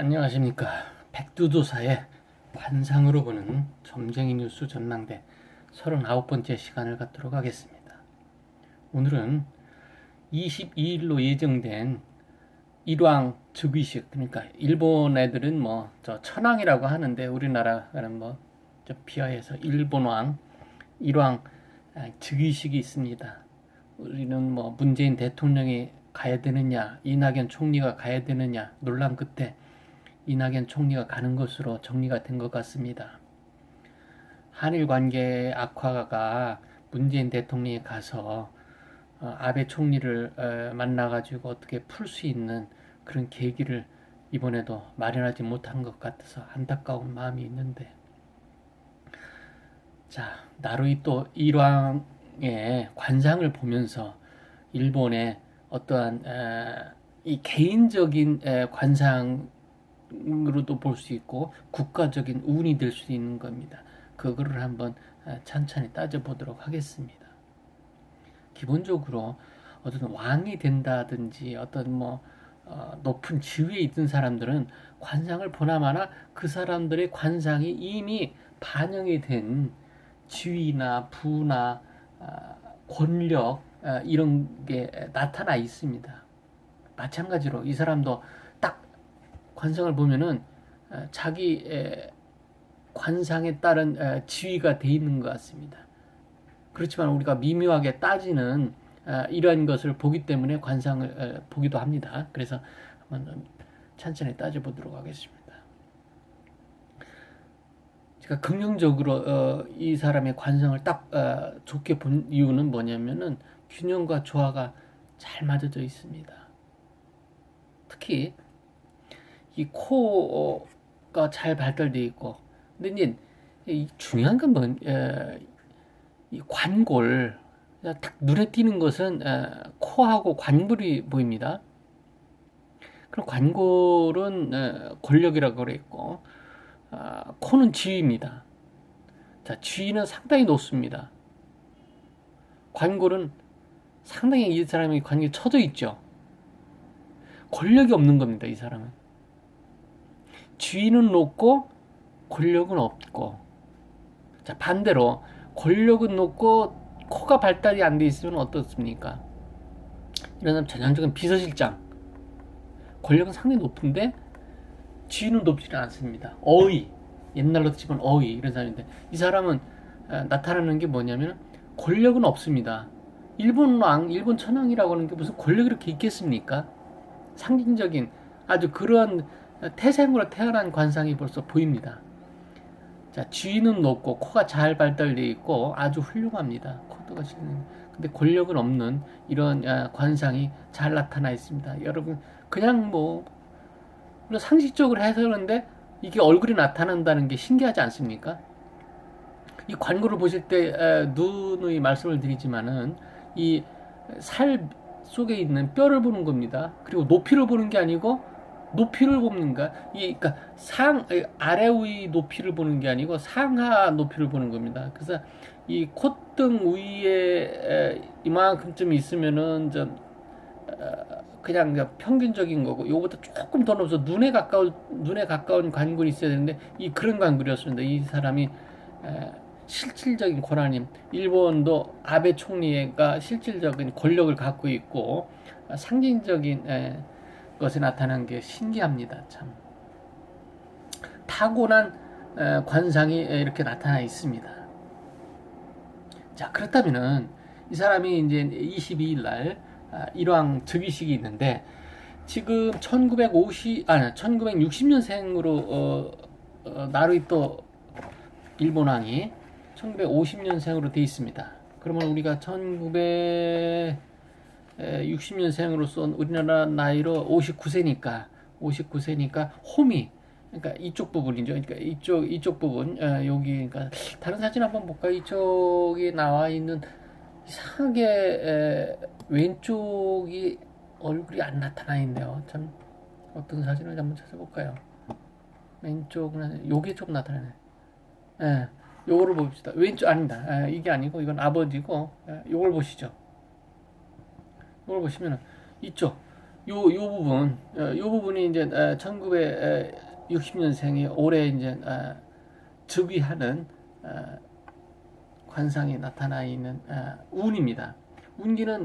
안녕하십니까. 백두도사의 관상으로 보는 점쟁이 뉴스 전망대 39번째 시간을 갖도록 하겠습니다. 오늘은 22일로 예정된 일왕 즉위식, 그러니까 일본 애들은 뭐 저 천왕이라고 하는데 우리나라는 뭐저 비하해서 일본왕 일왕 아, 즉위식이 있습니다. 우리는 뭐 문재인 대통령이 가야 되느냐, 이낙연 총리가 가야 되느냐 논란 끝에 이낙연 총리가 가는 것으로 정리가 된 것 같습니다. 한일 관계 악화가 문재인 대통령이 가서 어, 아베 총리를 어, 만나가지고 어떻게 풀 수 있는 그런 계기를 이번에도 마련하지 못한 것 같아서 안타까운 마음이 있는데 자 나루이 또 일왕의 관상을 보면서 일본의 어떠한 에, 이 개인적인 에, 관상 으로도 볼 수 있고 국가적인 운이 될 수 있는 겁니다. 그거를 한번 에, 찬찬히 따져보도록 하겠습니다. 기본적으로 어떤 왕이 된다든지 어떤 뭐 어, 높은 지위에 있던 사람들은 관상을 보나마나 그 사람들의 관상이 이미 반영이 된 지위나 부나 아, 권력 아, 이런 게 나타나 있습니다. 마찬가지로 이 사람도 딱 관상을 보면은 아, 자기 에, 관상에 따른 에, 지위가 돼 있는 것 같습니다. 그렇지만 우리가 미묘하게 따지는 아, 이러한 것을 보기 때문에 관상을 에, 보기도 합니다. 그래서 한번 천천히 따져보도록 하겠습니다. 제가 긍정적으로 어, 이 사람의 관상을 딱 어, 좋게 본 이유는 뭐냐면은 균형과 조화가 잘 맞아져 있습니다. 특히 이 코가 잘 발달되어 있고, 근데 이제 이 중요한 건 뭐, 에, 이 관골 딱 눈에 띄는 것은 에, 코하고 관골이 보입니다. 그럼 관골은 에, 권력이라고 그랬고, 아, 코는 지위입니다. 자, 지위는 상당히 높습니다. 관골은 상당히 이 사람이 관계에 처져 있죠. 권력이 없는 겁니다, 이 사람은. 지위는 높고 권력은 없고. 자, 반대로 권력은 높고 코가 발달이 안 돼 있으면 어떻습니까? 이런 사람 전형적인 비서실장. 권력은 상당히 높은데 지위는 높지는 않습니다. 어의. 옛날로 치면 어의 이런 사람인데 이 사람은 아, 나타나는 게 뭐냐면 권력은 없습니다. 일본 왕, 일본 천황이라고 하는 게 무슨 권력이 이렇게 있겠습니까? 상징적인 아주 그러한 태생으로 태어난 관상이 벌써 보입니다. 자, 쥐는 높고 코가 잘 발달되어 있고 아주 훌륭합니다. 코드가 지는 근데 권력은 없는 이런 아, 관상이 잘 나타나 있습니다. 여러분 그냥 뭐 상식적으로 해석하는데 이게 얼굴이 나타난다는 게 신기하지 않습니까? 이 광고를 보실 때 누누이 말씀을 드리지만은 이 살 속에 있는 뼈를 보는 겁니다. 그리고 높이를 보는 게 아니고 높이를 보는가? 이 그러니까 상 아래 위 높이를 보는 게 아니고 상하 높이를 보는 겁니다. 그래서 이 콧등 위에 이만큼쯤 있으면은 좀 그냥 평균적인 거고 요거보다 조금 더 넘어서 눈에 가까운 눈에 가까운 관골이 있어야 되는데 이 그런 관골이었습니다. 이 사람이 실질적인 권한임 일본도 아베 총리가 실질적인 권력을 갖고 있고 상징적인 것에 나타난 게 신기합니다. 참 타고난 관상이 이렇게 나타나 있습니다. 자 그렇다면은 이 사람이 이제 22일 날 아, 일왕 즉위식이 있는데 지금 1950 아니 1960년생으로 어, 어, 나루이또 일본 왕이 1950년생으로 돼 있습니다. 그러면 우리가 1960년생으로서 우리나라 나이로 59세니까 59세니까 홈이 그러니까 이쪽 부분이죠. 그러니까 이쪽 이쪽 부분 어, 여기 그러니까 다른 사진 한번 볼까? 이쪽에 나와 있는 이상하게 에, 왼쪽이 얼굴이 안 나타나 있네요. 참 어떤 사진을 한번 찾아볼까요? 왼쪽은 요게 좀 나타나네. 예. 요거를 봅시다. 왼쪽 아닙니다. 에, 이게 아니고 이건 아버지고 에, 요걸 보시죠. 요걸 보시면 이쪽 요, 요 부분, 어, 요 부분이 이제 1960년생이 올해 이제 어, 즉위하는 어, 관상에 나타나 있는 운입니다. 운기는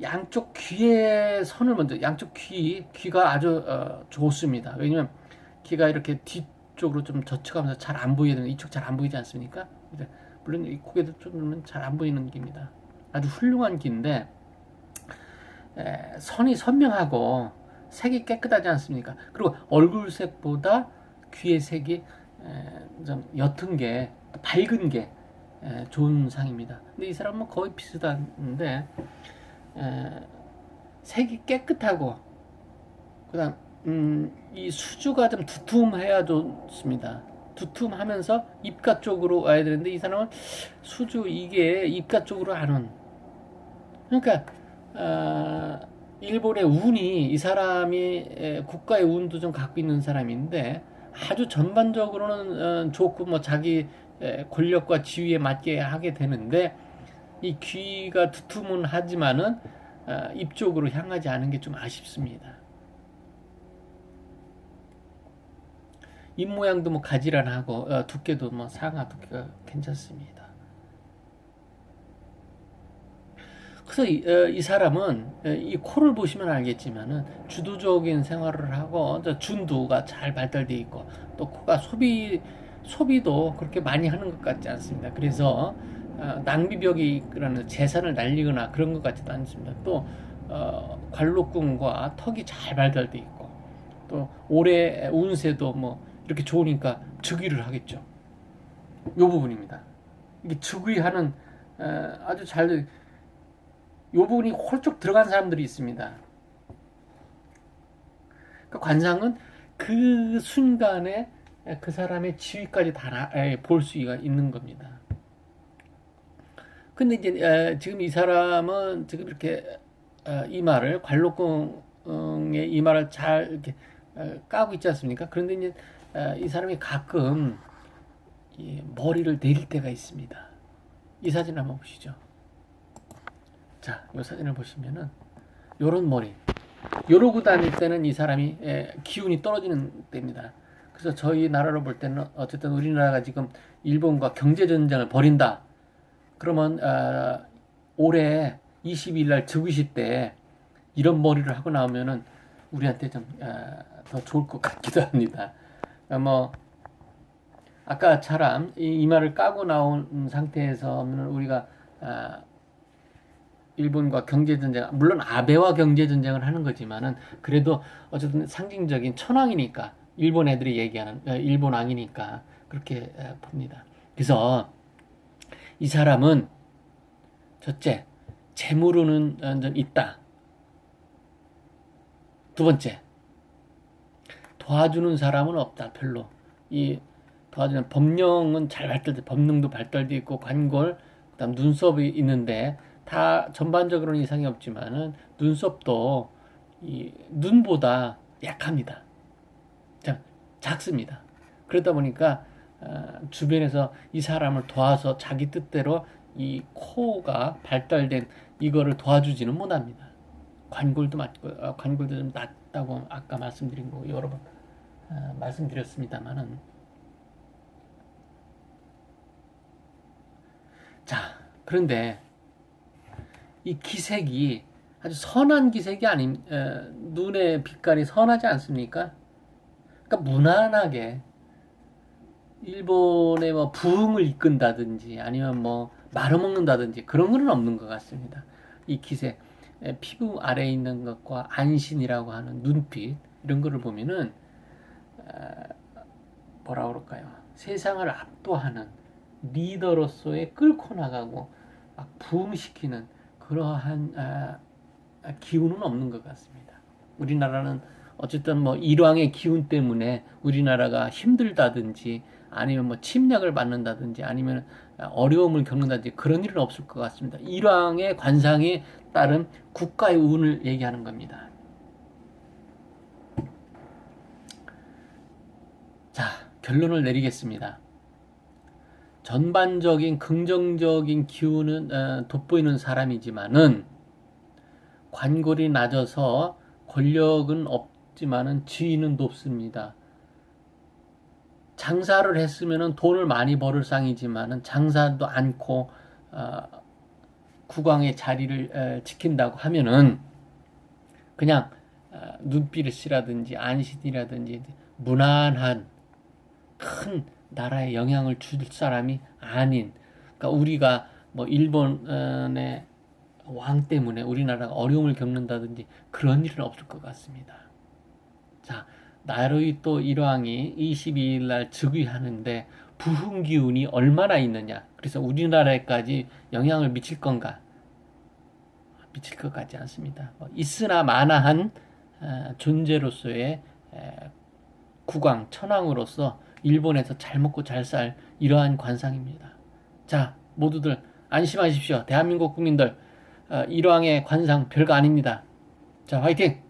양쪽 귀의 선을 먼저 양쪽 귀 귀가 아주 좋습니다. 왜냐면 귀가 이렇게 뒤쪽으로 좀 젖혀가면서 잘 안 보이는 이쪽 잘 안 보이지 않습니까? 물론 이 고개도 좀잘안 보이는 길입니다. 아주 훌륭한 길인데 에, 선이 선명하고 색이 깨끗하지 않습니까? 그리고 얼굴색보다 귀의 색이 에, 좀 옅은 게 밝은 게 에, 좋은 상입니다. 근데 이 사람은 거의 비슷한데 에, 색이 깨끗하고 그다음 음, 이 수주가 좀 두툼해야 좋습니다. 두툼하면서 입가 쪽으로 와야 되는데 이 사람은 수주 이게 입가 쪽으로 안 온. 그러니까 어, 일본의 운이 이 사람이 국가의 운도 좀 갖고 있는 사람인데 아주 전반적으로는 어, 좋고 뭐 자기 권력과 지위에 맞게 하게 되는데 이 귀가 두툼은 하지만은 어, 입 쪽으로 향하지 않은 게 좀 아쉽습니다. 입 모양도 뭐 가지런하고 어, 두께도 뭐 상하 두께가 괜찮습니다. 그래서 이, 어, 이 사람은 어, 이 코를 보시면 알겠지만은 주도적인 생활을 하고 준두가 잘 발달되어 있고 또 코가 소비 소비도 그렇게 많이 하는 것 같지 않습니다. 그래서 어, 낭비벽이라는 재산을 날리거나 그런 것 같지도 않습니다. 또 어, 관록궁과 턱이 잘 발달되어 있고 또 올해 운세도 뭐 이렇게 좋으니까 즉위를 하겠죠. 요 부분입니다. 이게 즉위하는 어, 아주 잘 요 부분이 홀쭉 들어간 사람들이 있습니다. 그 관상은 그 순간에 그 사람의 지위까지 다 볼 수가 있는 겁니다. 근데 이제 지금 이 사람은 지금 이렇게 어, 이마를 관록궁의 이마를 잘 이렇게 어, 까고 있지 않습니까? 그런데 이제 이 사람이 가끔 머리를 내릴 때가 있습니다. 이 사진 한번 보시죠. 자, 이 사진을 보시면은 요런 머리. 요러고 다닐 때는 이 사람이 기운이 떨어지는 때입니다. 그래서 저희 나라로 볼 때는 어쨌든 우리나라가 지금 일본과 경제 전쟁을 벌인다. 그러면 어, 올해 22일 날 즉위식 때 이런 머리를 하고 나오면은 우리한테 좀더 어, 좋을 것 같기도 합니다. 어, 뭐 아까처럼 이 이마를 까고 나온 상태에서는 우리가 아, 일본과 경제 전쟁 물론 아베와 경제 전쟁을 하는 거지만은 그래도 어쨌든 상징적인 천황이니까 일본 애들이 얘기하는 어, 일본 왕이니까 그렇게 봅니다. 그래서 이 사람은 첫째 재물로는 좀 있다. 두 번째 도와주는 사람은 없다. 별로. 이 도와주는 법령은 잘 발달돼, 법능도 발달돼 있고 관골, 그다음 눈썹이 있는데 다 전반적으로는 이상이 없지만은 눈썹도 이 눈보다 약합니다. 자, 작습니다. 그러다 보니까 어, 주변에서 이 사람을 도와서 자기 뜻대로 이 코가 발달된 이거를 도와주지는 못합니다. 관골도 맞고 어, 관골도 좀 낮다고 아까 말씀드린 거 여러 번 어, 말씀드렸습니다만은 자 그런데 이 기색이 아주 선한 기색이 아닌 에, 눈의 빛깔이 선하지 않습니까? 그러니까 무난하게 일본의 뭐 부흥을 이끈다든지 아니면 뭐 말아먹는다든지 그런 거는 없는 것 같습니다. 이 기색 에, 피부 아래에 있는 것과 안신이라고 하는 눈빛 이런 거를 보면은 뭐라 그럴까요? 세상을 압도하는 리더로서의 끌고 나가고 막 부흥시키는 그러한 아, 기운은 없는 것 같습니다. 우리나라는 어쨌든 뭐 일왕의 기운 때문에 우리나라가 힘들다든지 아니면 뭐 침략을 받는다든지 아니면 어려움을 겪는다든지 그런 일은 없을 것 같습니다. 일왕의 관상에 따른 국가의 운을 얘기하는 겁니다. 자, 결론을 내리겠습니다. 전반적인 긍정적인 기운은 어, 돋보이는 사람이지만은 관골이 낮아서 권력은 없지만은 지위는 높습니다. 장사를 했으면은 돈을 많이 벌을 상이지만은 장사도 않고 어, 국왕의 자리를 에, 지킨다고 하면은 그냥 어, 눈빛이라든지 안신이라든지 무난한 큰 나라에 영향을 줄 사람이 아닌 그러니까 우리가 뭐 일본의 왕 때문에 우리나라가 어려움을 겪는다든지 그런 일은 없을 것 같습니다. 자, 나루히토 일왕이 22일 날 즉위하는데 부흥 기운이 얼마나 있느냐. 그래서 우리나라에까지 영향을 미칠 건가? 미칠 것 같지 않습니다. 뭐 있으나 마나한 어, 존재로서의 에, 국왕, 천왕으로서 일본에서 잘 먹고 잘 살 이러한 관상입니다. 자, 모두들 안심하십시오. 대한민국 국민들, 어, 일왕의 관상 별거 아닙니다. 자, 화이팅!